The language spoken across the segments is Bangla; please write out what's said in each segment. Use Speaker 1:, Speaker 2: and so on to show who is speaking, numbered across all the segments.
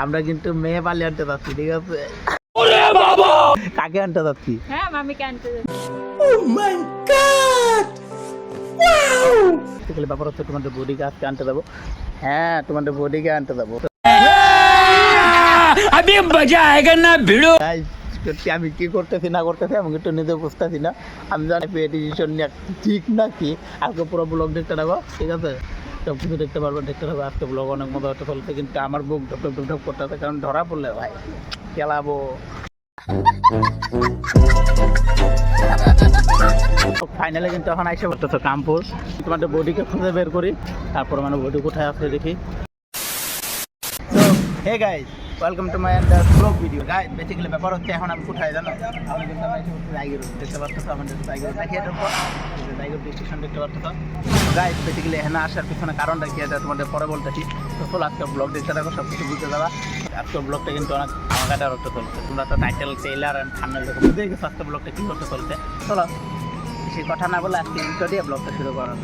Speaker 1: আমরা কিন্তু মেয়ে পালিয়ে আনতে যাচ্ছি ঠিক আছে? কাকে আনতে যাচ্ছি?
Speaker 2: হ্যাঁ মামিকে আনতে যাচ্ছি।
Speaker 1: ও মাই গড তোমাদের আনতে হ্যাঁ তোমাদের বডিকে আনতে যাব।
Speaker 3: আমি মজা আয়েগা
Speaker 1: না ভিড়ো আমি কি করতেছি না করতেছি আমি একটু নিজে বুঝতেছি না। আমি জানি পেয়ে ডিসিশন নিয়ে ঠিক নাকি? আজকে পুরো ব্লগ দেখতে দেবো ঠিক আছে? সব কিছু দেখতে পারব, দেখতে হবে আজকে ব্লগ অনেক মজা হতে চলছে, কিন্তু আমার বুক ঢপ ঢপ ঢপ করতে হবে কারণ ধরা পড়লে ভাই, খেলাবো। ফাইনালে কিন্তু এখন আইসে পড়তেছে কাম্পুস তোমাদের বডিকে খুঁজে বের করি, তারপর মানে বডি কোথায় আছে দেখি। Hey guys welcome to my another blog video guys basically ব্যাপার হচ্ছে এখন আমি কোথায় জানো? আমি কিন্তু আমি রায়গড় দেখতে পাচ্ছ আমাদের রায়গড় দেখিয়ে দেবো। রায়গড় স্টেশন দেখতে পাচ্ছ গাইস বেসিক্যালি এখানে আসার পিছনে কারণটা কি এটা তোমাদের পরে বলতেছি। তো চলো, আজকে ব্লগ দেখতে থাকো সব কিছু বুঝতে যাবা। আজকে ব্লগটা কিন্তু অনেক আমাকাটা রক্ত চলছে। তোমরা তো টাইটেল ট্রেলার অ্যান্ড থাম্বনেল দেখে বুঝে গেছো আজকে ব্লগটা কী করতে চলছে। চলো, বেশি কথা না বলে আজকে ইন্টো দিয়ে ব্লগটা শুরু করা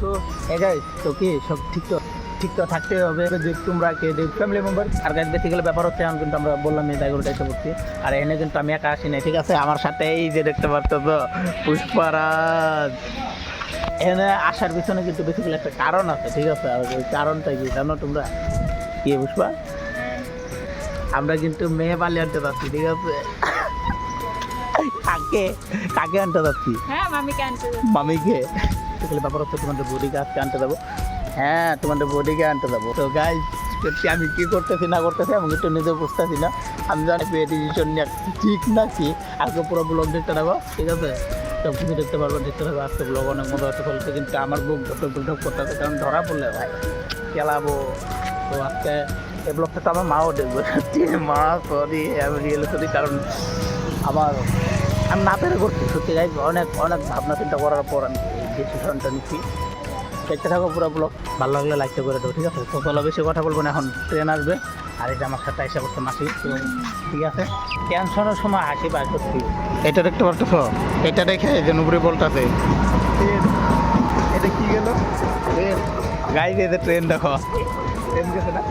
Speaker 1: তো এ গাইস তো কি, সব ঠিক তো? ঠিক তো থাকতে হবে। যে তোমরা কে ফ্যামিলি মেম্বার আর গাইজ বেসিক্যালি ব্যাপার হচ্ছে এখন কিন্তু আমরা বললাম এই জায়গাটা এসে পড়ছি আর এনে কিন্তু আমি একা আসি নাই ঠিক আছে? আমার সাথে এই যে দেখতে পারতো তো পুষ্পারাজ। এখানে আসার পিছনে কিন্তু বেসিক্যালি একটা কারণ আছে ঠিক আছে? আর ওই কারণটা কি জানো তোমরা? কি পুষ্পা? আমরা কিন্তু মেয়ে পালি আনতে যাচ্ছি ঠিক আছে? কাকে? কাকে আনতে যাচ্ছি?
Speaker 2: হ্যাঁ মামিকে আনতে
Speaker 1: মামিকে? ব্যাপার হচ্ছে তোমাদের বডিকে আজকে আনতে যাব। হ্যাঁ তোমাদের বডিকে আনতে যাব। তো সত্যি আমি কি করতেছি, না করতেছি, আমি একটু নিজে বুঝতেছি না। আমি জানি ডিসিশন নিয়ে ঠিক না কি আজকে পুরো ব্লগ দেখতে থাকো, ঠিক আছে? সব কিছু দেখতে পারব, দেখতে থাকো, আজকে ব্লগ অনেক মজা হতে চলছে কিন্তু আমার বুক ঢপ ঢপ করতেছে, কারণ ধরা পড়লে ভাই, খেলাবো। তো আজকে এই ব্লগটা তো আমার মাও দেখব, সত্যি, মা সরি আমি রিয়েল সরি কারণ আমার, আমি না পেরে করছি, সত্যি গাইজ অনেক অনেক ভাবনা চিন্তা করার পর আমি ডিসিশনটা নিচ্ছি। দেখতে থাকো পুরো ব্লগ ভালো লাগলে লাইকটা করে দেবো ঠিক আছে? তো চলো বেশি কথা বলব না এখন ট্রেন আসবে। আর এটা আমার সাথে এসে করছে মাসি ঠিক আছে? টেনশনের সময় হাসি বার করছি এটা দেখতে পারতো এটা দেখে যে নুপুরি বলতেছে। এটা কি গেল? গাই দিয়ে ট্রেন দেখো। ট্রেন গেছে না?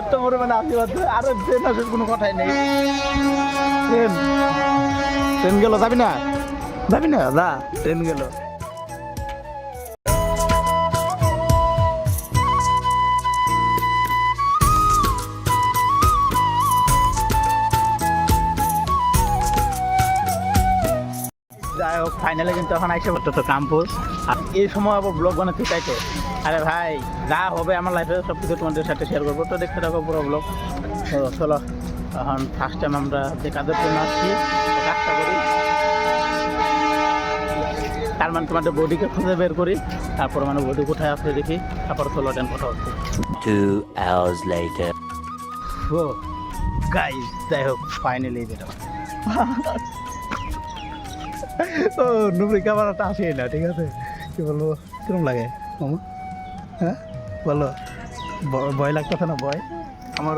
Speaker 1: এত বড় মানে ভাবছেন আরও ট্রেন আসার কোনো কথাই নেই। ট্রেন ট্রেন গেল যাবি না? যাবি না? দা ট্রেন গেল। হোক ফাইনালে কিন্তু এখন আইসে পড়তো কাম্পুস আর এই সময় আবার ব্লগ বানাতে চাইতো আরে ভাই যা হবে আমার লাইফে সব কিছু তোমাদের সাথে শেয়ার করব। তো দেখতে থাকো পুরো ব্লগ তো চলো এখন ফার্স্ট টাইম আমরা যে কাজের জন্য আসছি কাজটা করি। তার মানে তোমাদের বডিকে খুঁজে বের করি। তারপর মানে বডি কোথায় আছে দেখি। তারপর চলো টেন কথা হচ্ছে।
Speaker 3: Two hours later.
Speaker 1: যাই হোক ফাইনালি যেটা ও নুবরি ক্যামেরাটা আসে না ঠিক আছে? কি বলব কিরম লাগে? মামা? হ্যাঁ? বলো। ভয় লাগতেছে না? ভয়? আমার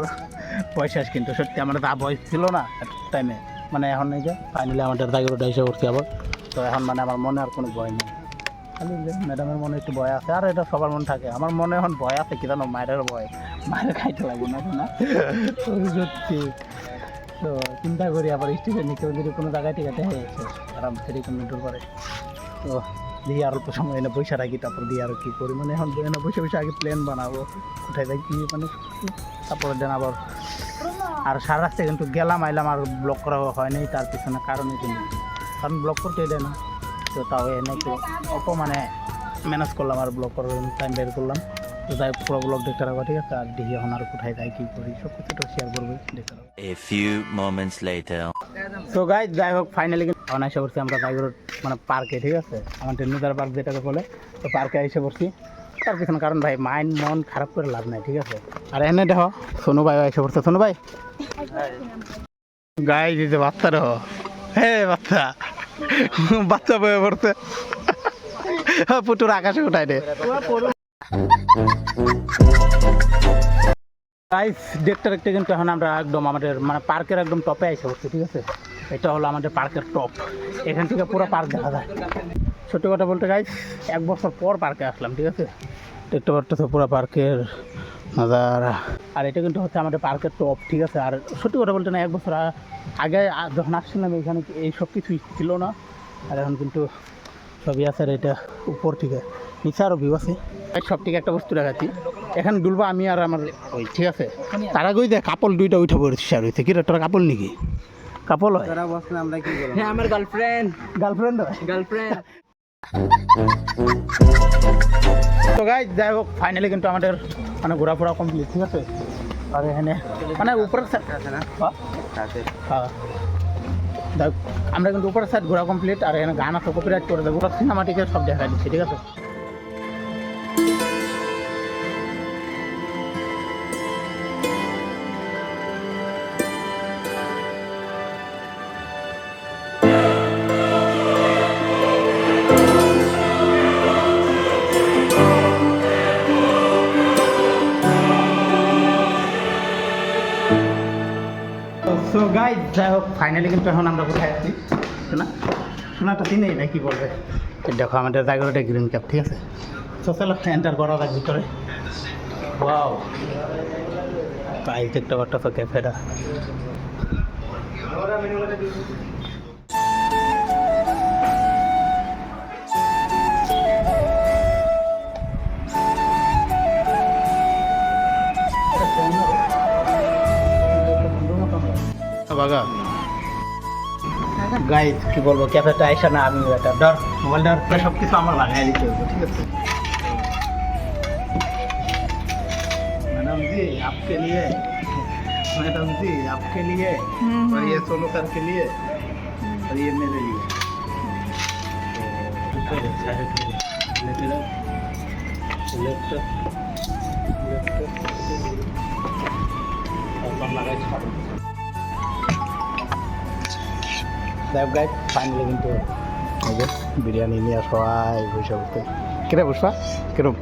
Speaker 1: ভয় শেষ কিন্তু সত্যি আমার যা ভয় ছিল না টাইমে মানে এখন এই যে ফাইনালি আমাদের জায়গাটা এসে করছি আবার। তো এখন মানে আমার মনে আর কোনো ভয় নেই। খালি ম্যাডামের মনে একটু ভয় আছে আর এটা সবার মনে থাকে। আমার মনে এখন ভয় আছে কি জানো মায়ের ভয়। মায়ের খাইতে লাগবে না না? সত্যি। তো চিন্তা করি আবার স্টেশনে কেউ যদি কোনো জায়গায় ঠিক আছে হয়ে আরাম ফেরি কমিউনিটির করে তো দিয়ে আর অল্প সময় এনে বসে রাখি, তারপর দিয়ে আর কি করি। মানে এখন এনে বসে বসে আগে প্ল্যান বানাবো, কোথায় যাই কি মানে তারপরে দেন আবার আর সারা রাস্তায় কিন্তু গেলাম, আইলাম আর ব্লক করা হয়নি তার পিছনে কারণে কিন্তু কারণ ব্লক করতে দেয় না। তো তাও এনে একটু অল্প মানে ম্যানেজ করলাম আর ব্লক করার টাইম বের করলাম। তো যাই পুরো ব্লগ দেখতে রাখব ঠিক আছে? আর দেখি এখন আর কোথায় যাই কি করি সব কিছুটা শেয়ার করব দেখতে রাখব
Speaker 3: A few moments later.
Speaker 1: So guy যাই হোক ফাইনালি এখন এসে পড়ছি আমরা টাইগার মানে পার্কে ঠিক আছে? আমাদের নদার পার্ক যেটাকে বলে তো পার্কে এসে পড়ছি। তার পিছনে কারণ ভাই মাইন্ড মন খারাপ করে লাভ নাই ঠিক আছে? আর এনে দেখো সোনু ভাই এসে পড়ছে। সোনু ভাই? গাই দিতে বাচ্চা দেখো। হে বাচ্চা বাচ্চা বয়ে পড়ছে। পুটুর আকাশে উঠাই দে। গাইস দেখতে দেখতে কিন্তু এখন আমরা একদম আমাদের মানে পার্কের একদম টপে এসে পড়ছি ঠিক আছে? এটা হলো আমাদের পার্কের টপ এখান থেকে পুরো পার্ক দেখা যায়। সত্যি কথা বলতে গাইস এক বছর পর পার্কে আসলাম, ঠিক আছে? দেখতে পারতেছো পুরো পার্কের নজারা। আর এটা কিন্তু হচ্ছে আমাদের পার্কের টপ ঠিক আছে? আর সত্যি কথা বলতে না, এক বছর আগে যখন আসছিলাম, এখানে এই সব কিছুই ছিল না। আর এখন কিন্তু সবই আছে আর এটা উপর থেকে। নিচে আরও ভিউ আছে। এই সব থেকে একটা বস্তু দেখাচ্ছি। এখানে ডুলবা আমি আর আমার ওই ঠিক আছে? তার আগেই দেখ কাপল দুইটা উঠে পড়েছে আর হয়েছে কি তোরা কাপল নাকি? কাপল হয়?
Speaker 4: হ্যাঁ আমার গার্লফ্রেন্ড
Speaker 1: গার্লফ্রেন্ড হয়?
Speaker 4: গার্লফ্রেন্ড
Speaker 1: তো গাই যাই হোক ফাইনালি কিন্তু আমাদের মানে ঘোরাফোরা কমপ্লিট ঠিক আছে? আর এখানে মানে সাইড হ্যাঁ। যাই হোক, আমরা কিন্তু উপরের সাইড ঘোরা কমপ্লিট আর এখানে গান আছে কপিরাইট করে দেবো। সিনেমাটিকে সব দেখা দিচ্ছি, ঠিক আছে? সো গাই যাই হোক ফাইনালি কিন্তু এখন আমরা কোথায় আছি? শোনা শোনাটা চিনি না কি বলবে? দেখো আমাদের জায়গাটা গ্রিন ক্যাপ ঠিক আছে? সো চলো এন্টার করা যাক ভিতরে। ওয়াও তাই দেখতে পারতো ক্যাফেটা বাগা গাইজ কি বলবো ক্যাফেটা আইসা না আমি এটা ডর মোবাইল ডর সব কিছু আমার লাগাই দিতে হবে ঠিক আছে मैडम जी आपके लिए मैडम जी आपके लिए और ये सोनू सर के लिए और ये मेरे लिए तो अच्छा है लेते जाओ लेफ्ट लेफ्ट और कम लगाई দেখ গাই ফাইনালি কিন্তু এই বিরিয়ানি নিয়ে সবাই বসে বসতে কিরে বসবা? কিরম?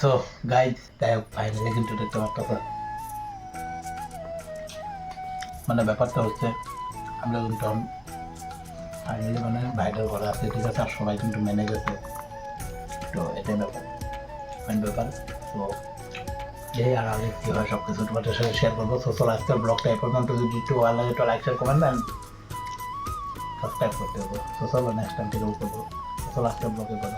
Speaker 1: সো গাইজ হোক ফাইনালি কিন্তু দেখতে পারতেছে। মানে ব্যাপারটা হচ্ছে, আমরা কিন্তু ফাইনালি মানে ভাইটাল করা আছে, ঠিক আছে, আর সবাই কিন্তু মেনে গেছে। তো এটাই ব্যাপার মেন ব্যাপার। তো এই আর আগে কী হয় সব কিছু তোমাদের সাথে শেয়ার করব। সোশ্যাল আজকের ব্লগটা এ পর্যন্ত। যদি একটু ভালো লাগে তো লাইক শেয়ার কমেন্ট দেন সাবস্ক্রাইব করতে হবে। সোশ্যাল নেক্সট টাইম থেকে করব। সোশ্যাল আজকের ব্লগে করব